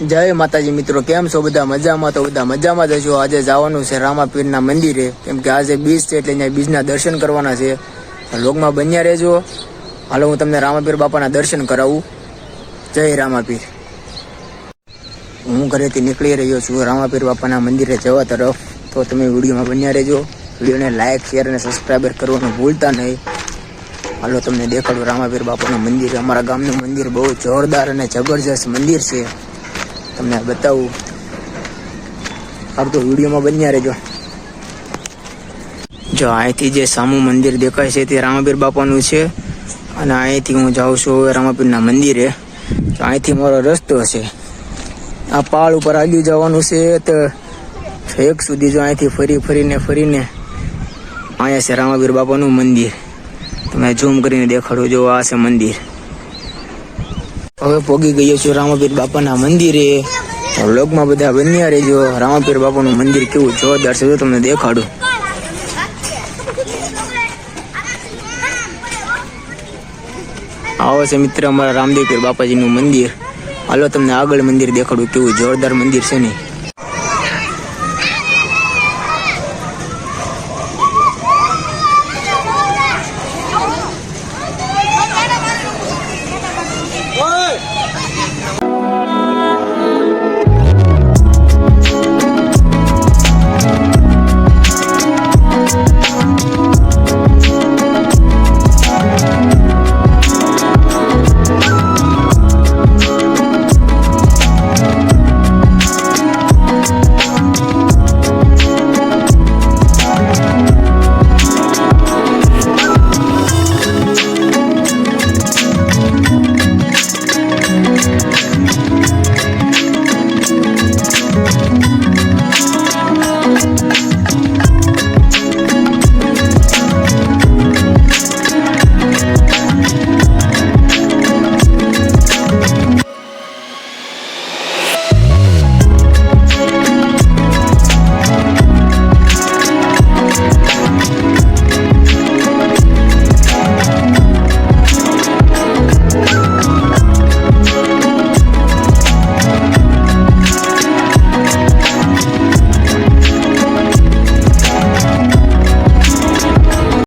જય માતાજી મિત્રો, કેમ છો? બધા મજામાં? તો બધા મજામાં જ હશો. આજે જવાનું છે રામાપીરના મંદિરે. કેમ કે આજે બીજ છે એટલે અહીંયા બીજના દર્શન કરવાના છે. લોકમાં બન્યા રહેજો. હાલો, હું તમને રામાપીર બાપાના દર્શન કરાવું. જય રામાપીર. હું ઘરેથી નીકળી રહ્યો છું રામાપીર બાપાના મંદિરે જવા તરફ. તો તમે વિડીયોમાં બન્યા રહેજો. વિડીયોને લાઇક શેર અને સબસ્ક્રાઈબર કરવાનું ભૂલતા નહીં. હાલો, તમને દેખાડું રામાપીર બાપાનું મંદિર અમારા ગામનું મંદિર બહુ જોરદાર અને જબરજસ્ત મંદિર છે. તમને બતાવું. તો વિડીયોમાં બન્યા રહેજો. જો અહીંથી જે સામુ મંદિર દેખાય છે તે રામાપીર બાપાનું છે. અને અહીંથી હું જાઉં છું હવે રામાપીરના મંદિરે. તો અહીંથી મારો રસ્તો છે. આ પહાડ ઉપર આગળ જવાનું છે તો એક સુધી જો અહીંથી ફરી ફરીને ફરીને અહીંયા છે રામાપીર બાપાનું મંદિર. તમે ઝૂમ કરીને દેખાડો જો આ છે મંદિર. હવે પોગી ગયો છું રામાપીર બાપાના મંદિરે. વ્લોગમાં બધા બન્યા રહેજો. રામાપીર બાપાનું મંદિર કેવું જોરદાર છે તમને દેખાડું. આવો છે મિત્ર, અમારા રામદેવપીર બાપાજીનું મંદિર. હાલો તમને આગળ મંદિર દેખાડું, કેવું જોરદાર મંદિર છે ને.